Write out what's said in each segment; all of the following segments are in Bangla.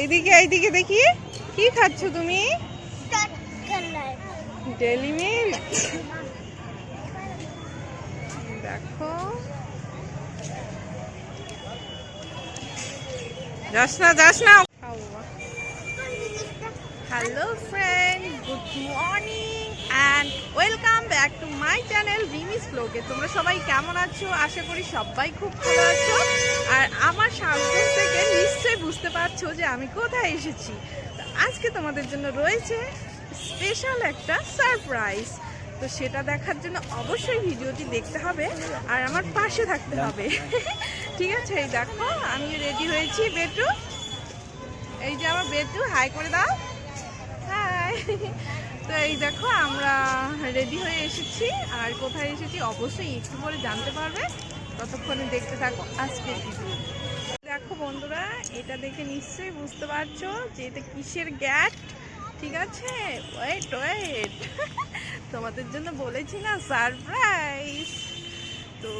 এইদিকে এইদিকে দেখি। কি খাচ্ছ তুমি? ডেলি মিল্ক দেখো। যাস না যাস না। Hello friend good morning and welcome back to my channel Rimi's ব্লগে তোমরা সবাই কেমন আছো? আশা করি সবাই খুব ভালো আছো। আর আমার সামনে বুঝতে পারছ যে আমি কোথায় এসেছি। আজকে তোমাদের জন্য রয়েছে স্পেশাল একটা সারপ্রাইজ তো সেটা দেখার জন্য অবশ্যই ভিডিওটি দেখতে হবে আর আমার পাশে থাকতে হবে। ঠিক আছে এই দেখো আমি রেডি হয়েছি। বেটু এই যে আমার বেটু হাই করে দাও। হাই তো এই দেখো আমরা রেডি হয়ে এসেছি। আর কোথায় এসেছি অবশ্যই একটু পরে জানতে পারবে। ততক্ষণে দেখতে থাকো আজকের ভিডিও বন্ধুরা, এটা দেখে নিশ্চয়ই বুঝতে পারছ যে এটা কিসের গ্যাট? ঠিক আছে? ওয়েট ওয়েট তোমাদের জন্য বলেছি না সারপ্রাইজ তো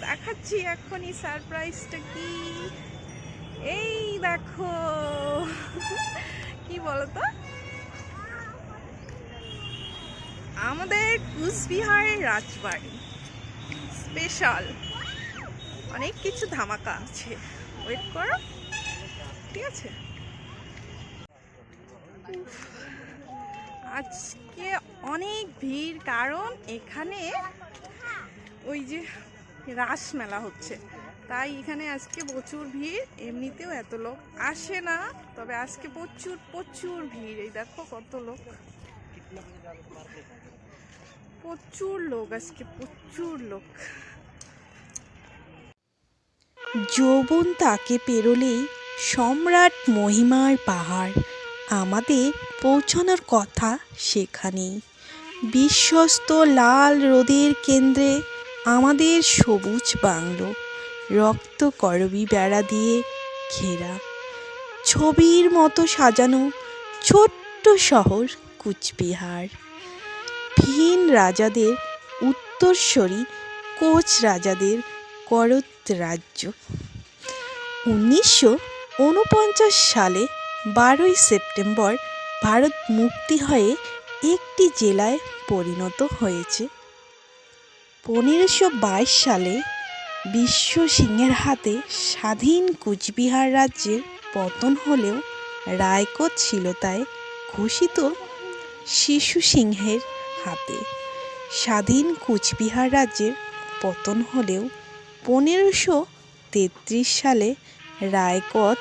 দেখাচ্ছি এখনই সারপ্রাইজটা কি। এই দেখো। কি বলতো? আমাদের কুচবিহারের রাজবাড়ি। স্পেশাল অনেক কিছু ধামাকা আছে। ওয়েট করো। ঠিক আছে? আজকে অনেক ভিড়, কারণ এখানে ওই যে রাস মেলা হচ্ছে। তাই এখানে আজকে প্রচুর ভিড়, এমনিতেও এত লোক আসে না, তবে আজকে প্রচুর প্রচুর ভিড়। এই দেখো কত লোক। প্রচুর লোক আজকে, প্রচুর লোক। যৌবন তাকে পেরোলেই সম্রাট মহিমার পাহাড়। আমাদের পৌঁছানোর কথা সেখানেই। বিশ্বস্ত লাল রোদের কেন্দ্রে আমাদের সবুজ বাংলো, রক্ত করবি বেড়া দিয়ে ঘেরা। ছবির মতো সাজানো ছোট্ট শহর কুচবিহার। ভিন রাজাদের উত্তরস্বরী কোচ রাজাদের করত রাজ্য। উনিশশো উনপঞ্চাশ সালে বারোই সেপ্টেম্বর ভারত মুক্তি হয়ে একটি জেলায় পরিণত হয়েছে। পনেরোশো বাইশ সালে বিশ্ব সিংহের হাতে স্বাধীন কুচবিহার রাজ্যের পতন হলেও রায়কোট ছিল তাই ঘোষিত শিশু সিংহের হাতে স্বাধীন কুচবিহার রাজ্যের পতন হলেও পনেরোশো তেত্রিশ সালে রায়কত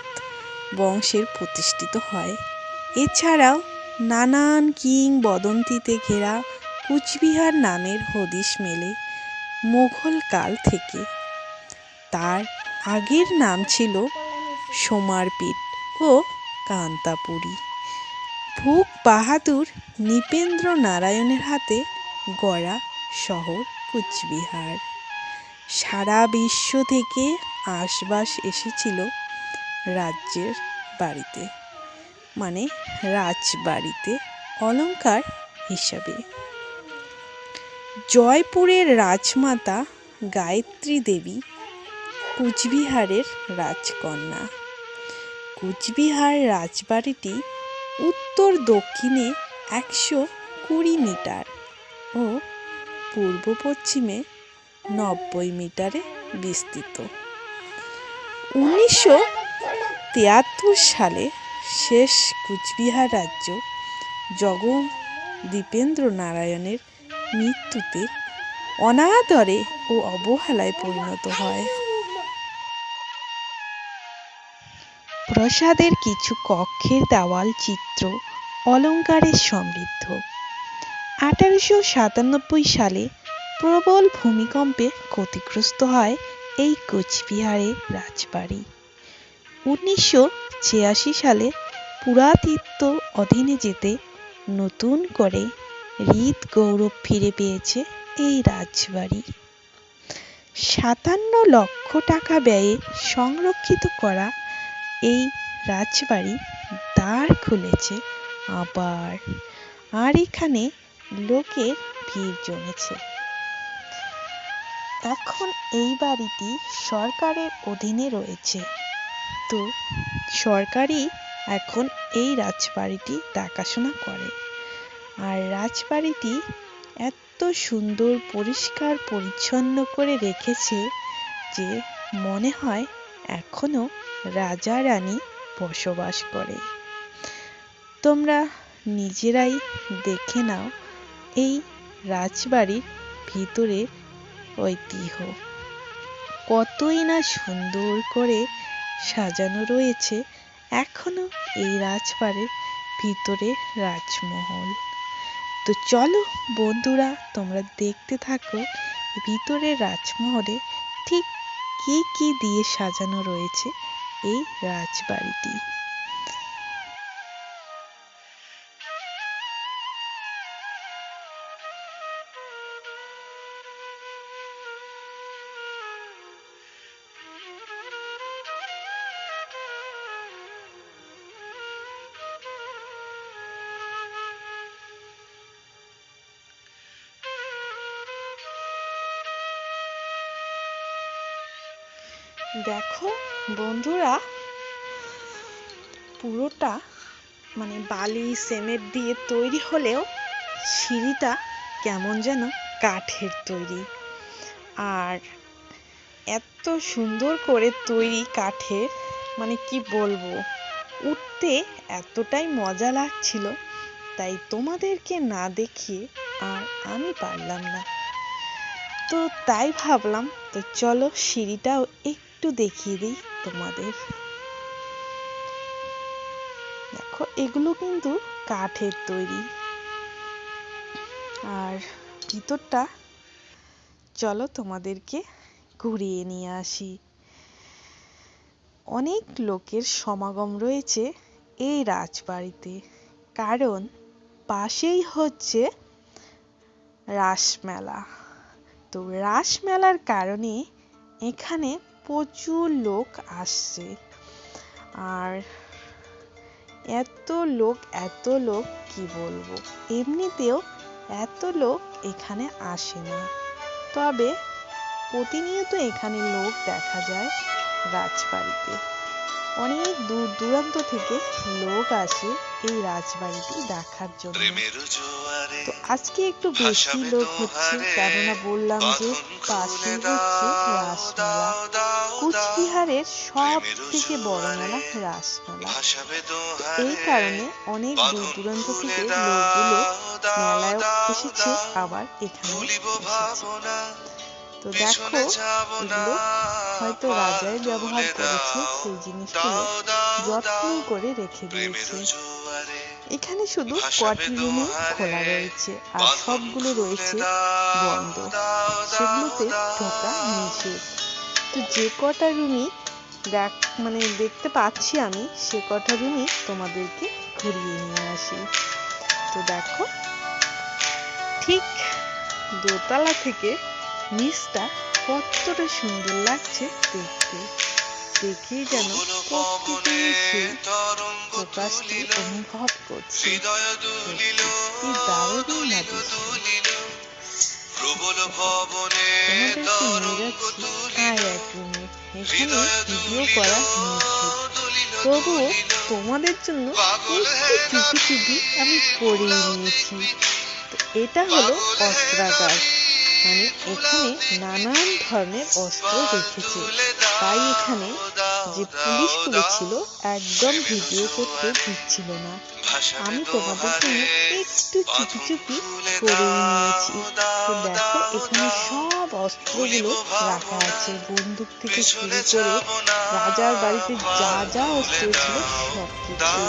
বংশের প্রতিষ্ঠিত হয়। এছাড়াও নানান কিংবদন্তিতে ঘেরা কুচবিহার নামের হদিশ মেলে মোঘল কাল থেকে। তার আগের নাম ছিল সোমারপীঠ ও কান্তাপুরী। ভূপ বাহাদুর নৃপেন্দ্র নারায়ণের হাতে গড়া শহর কুচবিহার। সারা বিশ্ব থেকে আশবাস এসেছিল রাজ্যের বাড়িতে মানে রাজবাড়িতে অলংকার হিসাবে। জয়পুরের রাজমাতা গায়ত্রী দেবী কুচবিহারের রাজকন্যা। কুচবিহার রাজবাড়িটি উত্তর দক্ষিণে একশো কুড়ি মিটার ও পূর্ব পশ্চিমে নব্বই মিটারে বিস্তৃত। উনিশশো তিয়াত্তর সালে শেষ কুচবিহার রাজ্য জগ দীপেন্দ্র নারায়ণের মৃত্যুতে অনাদরে ও অবহেলায় পরিণত হয়। প্রসাদের কিছু কক্ষের দেওয়াল চিত্র অলঙ্কারে সমৃদ্ধ। আঠারোশো সাতানব্বই সালে প্রবল ভূমিকম্পে ক্ষতিগ্রস্ত হয় এই কোচবিহারের রাজবাড়ি। উনিশশো ছিয়াশি সালে পুরাতত্ত্ব অধীনে যেতে নতুন করে হৃদ গৌরব ফিরে পেয়েছে এই রাজবাড়ি। সাতান্ন লক্ষ টাকা ব্যয়ে সংরক্ষিত করা এই রাজবাড়ি দ্বার খুলেছে আবার। আর এখানে লোকের ভিড় জমেছে। এখন এই বাড়িটি সরকারের অধীনে রয়েছে। তো সরকারি এখন এই রাজবাড়িটি দেখাশোনা করে। আর রাজবাড়িটি এত সুন্দর, পরিষ্কার, পরিচ্ছন্ন করে রেখেছে যে মনে হয় এখনও রাজা রানী বসবাস করে। তোমরা নিজেরাই দেখে নাও এই রাজবাড়ির ভিতরের ঐতিহ্য। কতই না সুন্দর করে সাজানো রয়েছে এখনও এই রাজবাড়ির ভিতরে রাজমহল। তো চলো বন্ধুরা, তোমরা দেখতে থাকো ভিতরে রাজমহলে ঠিক কি কি দিয়ে সাজানো রয়েছে এই রাজবাড়িটি। দেখো, বন্ধুরা, পুরোটা মানে বালি, সিমেন্ট দিয়ে তৈরি হলেও সিঁড়িটা কেমন যেন কাঠের তৈরি। আর এত সুন্দর করে তৈরি কাঠের মানে কি বলব, উঠতে এতটাই মজা লাগছিল, তাই তোমাদেরকে না দেখিয়ে আর আমি পারলাম না। তো তাই ভাবলাম, তো চলো সিঁড়িটাও একটু দেখিয়ে দিই তোমাদের। দেখো, এগুলো কিন্তু কাঠের তৈরি। আর ভিতরটা, চলো তোমাদেরকে ঘুরিয়ে নিয়ে আসি। অনেক লোকের সমাগম রয়েছে এই রাজবাড়িতে, কারণ পাশেই হচ্ছে রাসমেলা। তো রাসমেলার কারণে এখানে প্রচুর লোক আসছে। আর এত লোক এত লোক, কি বলব? এমনিতেও এত লোক এখানে আসে না। তবে প্রতিনিয়ত এখানে লোক দেখা যায় রাজবাড়িতে। অনেক দূর দূরান্ত থেকে লোক আসে এই রাজবাড়িটি দেখার জন্য। তো আজকে একটু বেশি লোক হচ্ছে কেননা বললাম যে পাশে হচ্ছে রাসমেলা কুচবিহারের সব থেকে বড় মেলা রাসমেলা এই কারণে অনেক দূর দূরান্ত থেকে লোকগুলো মেলায় এসেছে আবার এখানে তো দেখো এগুলো হয়তো রাজাই ব্যবহার করেছে সেই জিনিসগুলো যত্ন করে রেখে দিয়েছে। এখানে শুধু কটি রুমে খোলা রয়েছে আর সবগুলো রয়েছে বন্ধ। সেগুলোতে ঢোকা। নিষেধ। তো যে কটা রুমই দেখ মানে দেখতে পাচ্ছি আমি সে কটা রুমই তোমাদেরকে ঘুরিয়ে নিয়ে আসি। তো দেখো ঠিক দোতলা থেকে নিচটা কতটা সুন্দর লাগছে দেখতে। দেখেই যেন প্রকাশটি অনুভব করছি। প্রবল ভবনে আর এক তবুও তোমাদের জন্য চুপি চুপি আমি করিয়ে নিয়েছি। এটা হলো অস্ত্রাগার। মানে এখানে নানান ধরনের অস্ত্র রেখেছে তাই এখানে যে পুলিশগুলো ছিল একদম ভিডিও করতে দিচ্ছিল না। আমি তোমাদের জন্য একটু চুপি চুপি করিয়ে নিয়েছি। তো দেখো, এখানে সব অস্ত্রগুলো রাখা আছে। বন্দুক থেকে শুরু করে রাজার বাড়িতে যা যা অস্ত্র ছিল সব কিছু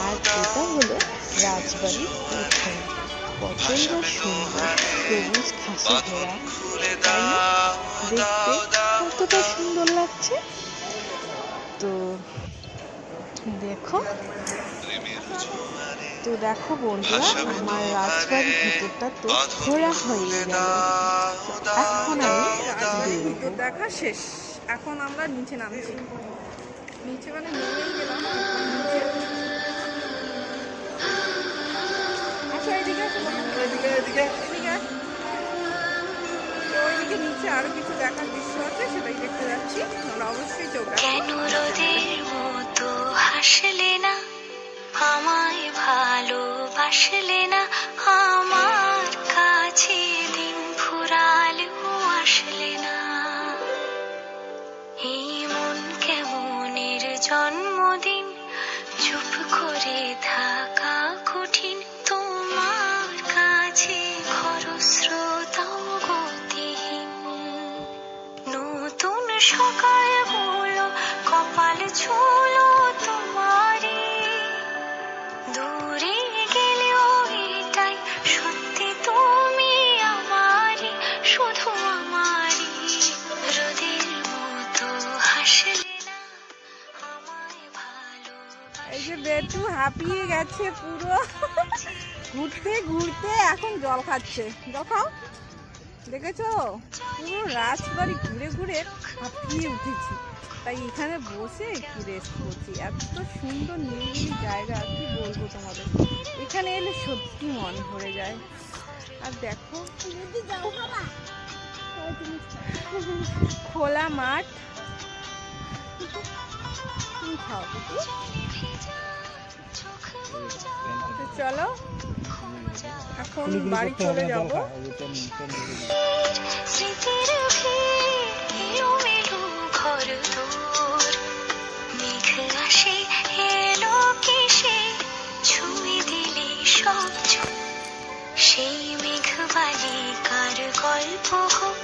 আর এটা হলো রাজবাড়ির সুন্দর কতটা সুন্দর লাগছে তো দেখো তো দেখো বন্ধুরা আমার রাজবাড়ির ভিতরটা তো ঘোরা হয়ে গেল এখন আমি দেখা শেষ এখন আমরা নিচে নামছি নিচে মানে নেমেই গেলাম এদিকে? ওইদিকে নিচে আরও কিছু দেখার দৃশ্য আছে সেটাই দেখতে যাচ্ছি। তোমরা অবশ্যই চোখ মতো হাসলে না আমায় ভালোবাসলে না সকাল হলো কপাল ছুলো তোমারই। দূরে গেলেও এটাই সত্যি তুমি আমারই শুধু আমারই। রোদের মতো হাসলে না আমায় ভালো এই যে বেটু হাঁপিয়ে গেছে পুরো। ঘুরতে ঘুরতে এখন জল খাচ্ছে। জল খাও দেখেছ পুরো রাজবাড়ি ঘুরে ঘুরে হাঁপিয়ে উঠেছি। তাই এখানে বসে একটু রেস্ট করছি। এত সুন্দর নিরিবিলি জায়গা, কি বলব তোমাদের? এখানে এলে সত্যি মন ভরে যায়। আর দেখো, খোলা মাঠ। চলো, এখন বাড়ি চলে যাব। স্মৃতির ভিড় এলোমেলো ঘর দোর মেঘ আসে এলো ছুঁয়ে দিলে সব। সেই মেঘ বালিকার গল্প হোক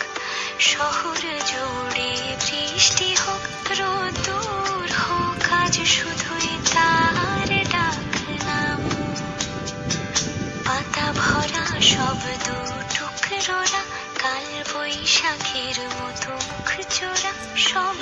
শহর জুড়ে বৃষ্টি হোক রোদ দূর হোক আজ শুধুই বৈশাখের মতো মুখ চোরা সব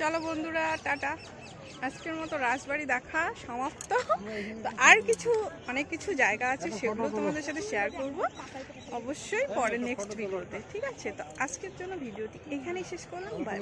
চলো বন্ধুরা টাটা। আজকের মতো রাজবাড়ি দেখা সমাপ্ত। তো আর কিছু অনেক কিছু জায়গা আছে সেগুলো তোমাদের সাথে শেয়ার করব। অবশ্যই পরে নেক্সট ভিডিওতে ঠিক আছে? তো আজকের জন্য ভিডিওটি এখানেই শেষ করলাম। বাই